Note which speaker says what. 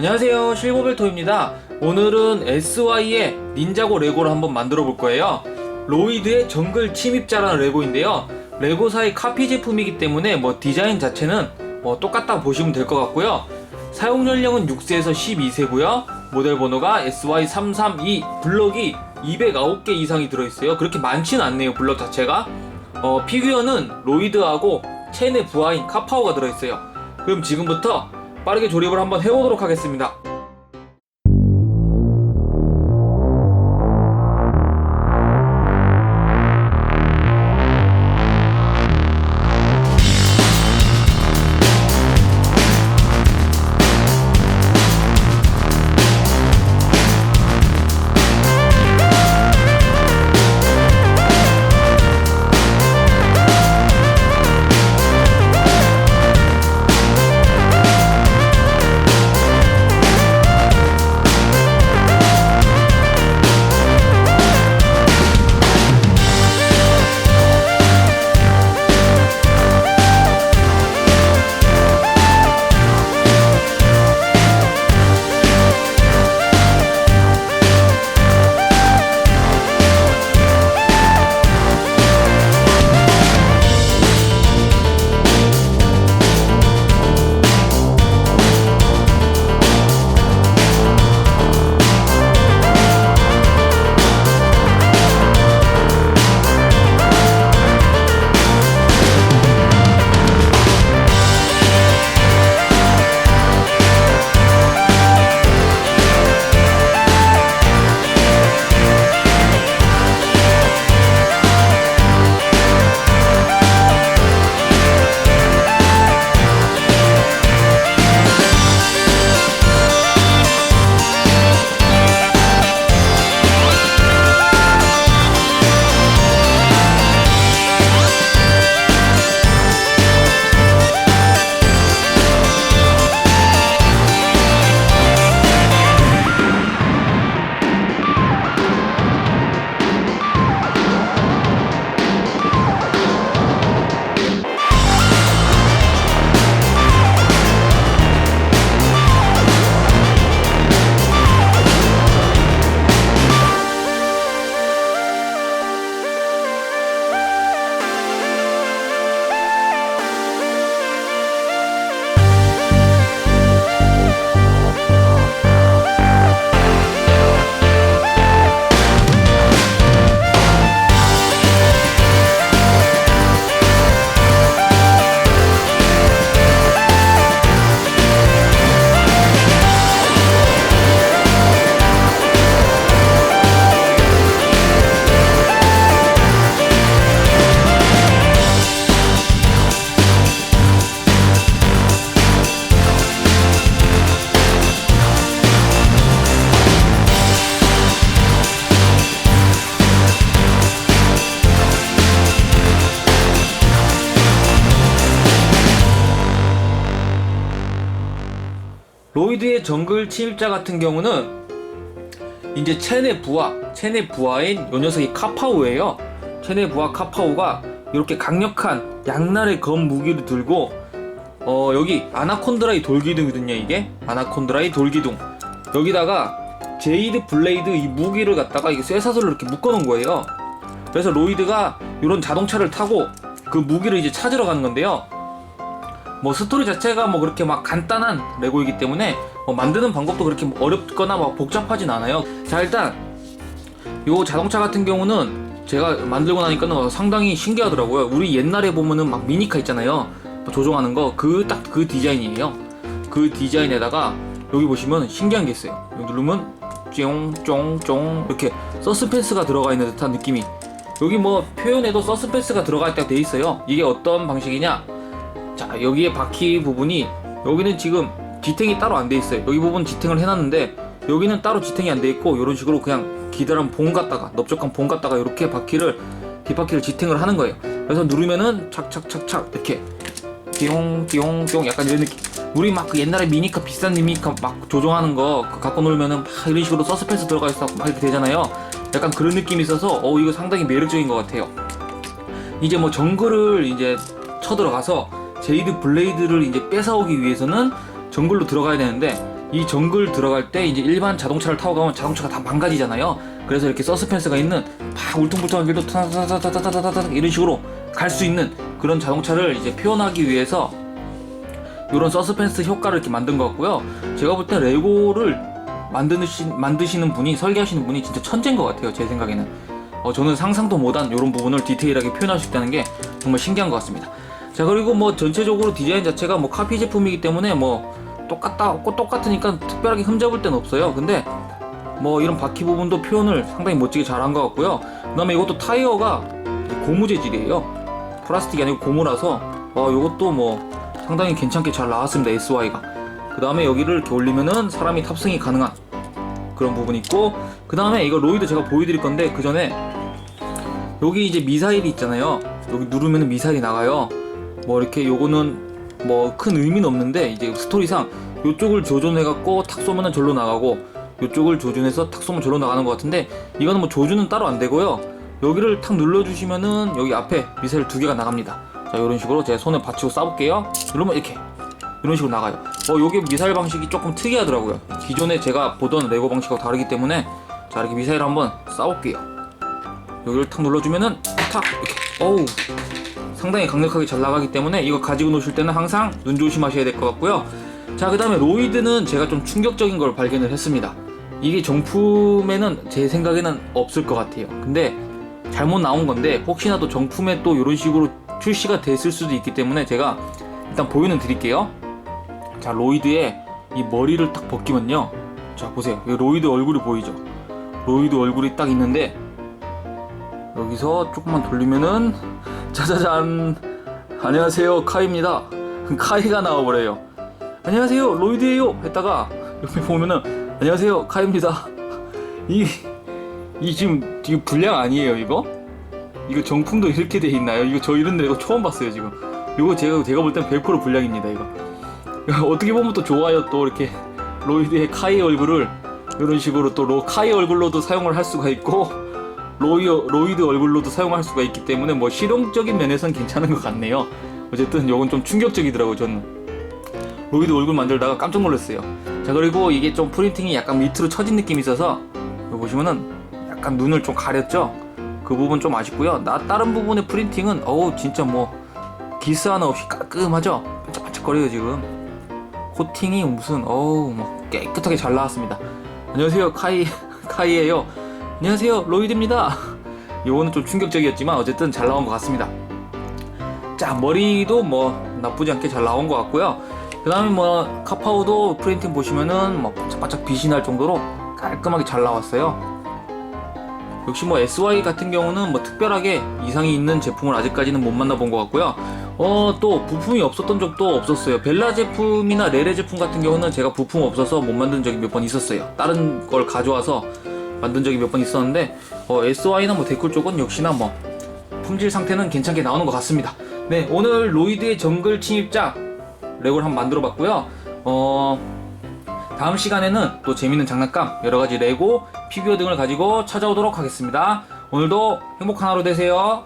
Speaker 1: 안녕하세요. 실버벨토입니다. 오늘은 SY의 닌자고 레고를 한번 만들어 볼 거예요. 로이드의 정글 침입자라는 레고인데요. 레고사의 카피 제품이기 때문에 뭐 디자인 자체는 뭐 똑같다고 보시면 될 것 같고요. 사용 연령은 6세에서 12세고요. 모델 번호가 SY332 블럭이 209개 이상이 들어있어요. 그렇게 많지는 않네요 블럭 자체가. 어, 피규어는 로이드하고 첸의 부하인 카파오가 들어있어요. 그럼 지금부터 빠르게 조립을 한번 해보도록 하겠습니다. 로이드의 정글 침입자 같은 경우는 이제 첸의 부하, 첸의 부하인 요 녀석이 카파오예요. 첸의 부하 카파오가 이렇게 강력한 양날의 검 무기를 들고 어 여기 아나콘드라이 돌기둥이거든요 이게 아나콘드라이 돌기둥 여기다가 제이드 블레이드 이 무기를 갖다가 이게 쇠사슬로 이렇게 묶어놓은 거예요. 그래서 로이드가 이런 자동차를 타고 그 무기를 이제 찾으러 가는 건데요. 뭐 스토리 자체가 뭐 그렇게 막 간단한 레고이기 때문에 뭐 만드는 방법도 그렇게 어렵거나 막 복잡하진 않아요. 자 일단 요 자동차 같은 경우는 제가 만들고 나니까는 상당히 신기하더라고요. 우리 옛날에 보면은 막 미니카 있잖아요. 뭐 조종하는 거 그딱그 디자인이에요. 그 디자인에다가 여기 보시면 신기한 게 있어요. 여기 누르면 쫑쫑쫑 이렇게 서스펜스가 들어가 있는 듯한 느낌이 여기 뭐 표현에도 서스펜스가 들어가 있다고 돼 있어요. 이게 어떤 방식이냐? 자 여기에 바퀴 부분이 여기는 지금 지탱이 따로 안 돼 있어요. 여기 부분 지탱을 해놨는데 여기는 따로 지탱이 안 돼 있고 이런 식으로 그냥 기다란 봉 갖다가 넓적한 봉 갖다가 이렇게 바퀴를 뒷바퀴를 지탱을 하는 거예요. 그래서 누르면은 착착착착 이렇게 띠용 띠용 띠용 약간 이런 느낌. 우리 막 그 옛날에 미니카 비싼 미니카 막 조종하는 거 그거 갖고 놀면은 막 이런 식으로 서스펜스 들어가 있어 막 이렇게 되잖아요. 약간 그런 느낌이 있어서 어 이거 상당히 매력적인 것 같아요. 이제 뭐 정글을 이제 쳐들어가서 제이드 블레이드를 이제 뺏어오기 위해서는 정글로 들어가야 되는데 이 정글 들어갈 때 이제 일반 자동차를 타고 가면 자동차가 다 망가지잖아요. 그래서 이렇게 서스펜스가 있는 막 울퉁불퉁한 길도 타다다다다다다다 이런 식으로 갈 수 있는 그런 자동차를 이제 표현하기 위해서 이런 서스펜스 효과를 이렇게 만든 것 같고요. 제가 볼 때 레고를 만드시, 만드시는 분이 설계하시는 분이 진짜 천재인 것 같아요. 제 생각에는. 어, 저는 상상도 못한 이런 부분을 디테일하게 표현할 수 있다는 게 정말 신기한 것 같습니다. 자 그리고 뭐 전체적으로 디자인 자체가 뭐 카피 제품이기 때문에 뭐 똑같다 꼭 똑같으니까 특별하게 흠잡을 데는 없어요. 근데 뭐 이런 바퀴 부분도 표현을 상당히 멋지게 잘 한 것 같고요. 그 다음에 이것도 타이어가 고무 재질이에요. 플라스틱이 아니고 고무라서 어 이것도 뭐 상당히 괜찮게 잘 나왔습니다. SY가. 그 다음에 여기를 이렇게 올리면은 사람이 탑승이 가능한 그런 부분이 있고 그 다음에 이거 로이드 제가 보여드릴 건데 그 전에 여기 이제 미사일이 있잖아요. 여기 누르면 미사일이 나가요. 뭐 이렇게 요거는 뭐 큰 의미는 없는데 이제 스토리상 요쪽을 조준해갖고 탁 쏘면은 절로 나가고 요쪽을 조준해서 탁 쏘면 절로 나가는 것 같은데 이거는 뭐 조준은 따로 안 되고요. 여기를 탁 눌러주시면은 여기 앞에 미사일 두 개가 나갑니다. 자 이런 식으로 제 손에 받치고 쏴볼게요. 이러면 이렇게 이런 식으로 나가요. 어 요게 미사일 방식이 조금 특이하더라고요. 기존에 제가 보던 레고 방식하고 다르기 때문에 자 이렇게 미사일 한번 쏴볼게요. 여기를 탁 눌러주면은 탁 이렇게 어우 상당히 강력하게 잘 나가기 때문에 이거 가지고 노실 때는 항상 눈 조심하셔야 될 것 같고요. 자, 그 다음에 로이드는 제가 좀 충격적인 걸 발견을 했습니다. 이게 정품에는 제 생각에는 없을 것 같아요. 근데 잘못 나온 건데 혹시나도 정품에 또 이런 식으로 출시가 됐을 수도 있기 때문에 제가 일단 보여는 드릴게요. 자, 로이드의 이 머리를 딱 벗기면요. 자, 보세요. 이 로이드 얼굴이 보이죠? 로이드 얼굴이 딱 있는데 여기서 조금만 돌리면은 짜자잔. 안녕하세요 카이입니다. 카이가 나와버려요. 안녕하세요 로이드예요. 했다가 옆에 보면은 안녕하세요 카이입니다. 이, 이 지금 이거 불량 아니에요 이거? 이거 정품도 이렇게 돼 있나요? 이거 저 이런 데 이거 처음 봤어요 지금. 이거 제가 제가 볼 땐 100% 불량입니다 이거. 어떻게 보면 또 좋아요 또 이렇게 로이드의 카이 얼굴을. 이런 식으로 또 로, 카이 얼굴로도 사용을 할 수가 있고 로이, 로이드 얼굴로도 사용할 수가 있기 때문에 뭐 실용적인 면에선 괜찮은 것 같네요. 어쨌든 이건 좀 충격적이더라고요, 저는. 로이드 얼굴 만들다가 깜짝 놀랐어요. 자, 그리고 이게 좀 프린팅이 약간 밑으로 처진 느낌이 있어서 여기 보시면은 약간 눈을 좀 가렸죠? 그 부분 좀 아쉽고요. 나 다른 부분의 프린팅은 어우 진짜 뭐 기스 하나 없이 깔끔하죠? 반짝반짝거려요 지금. 코팅이 무슨 어우 뭐 깨끗하게 잘 나왔습니다. 안녕하세요 카이 카이예요. 안녕하세요 로이드입니다. 요거는 좀 충격적이었지만 어쨌든 잘 나온 것 같습니다. 자 머리도 뭐 나쁘지 않게 잘 나온 것 같고요. 그 다음에 뭐 카파오도 프린팅 보시면은 뭐 바짝바짝 빛이 날 정도로 깔끔하게 잘 나왔어요. 역시 뭐 SY 같은 경우는 뭐 특별하게 이상이 있는 제품을 아직까지는 못 만나본 것 같고요. 어 또 부품이 없었던 적도 없었어요. 벨라 제품이나 레레 제품 같은 경우는 제가 부품 없어서 못 만든 적이 몇 번 있었어요. 다른 걸 가져와서 만든 적이 몇 번 있었는데 어, SY나 뭐 데쿨 쪽은 역시나 뭐 품질 상태는 괜찮게 나오는 것 같습니다. 네 오늘 로이드의 정글 침입자 레고를 한번 만들어 봤고요. 어 다음 시간에는 또 재밌는 장난감 여러 가지 레고 피규어 등을 가지고 찾아오도록 하겠습니다. 오늘도 행복한 하루 되세요.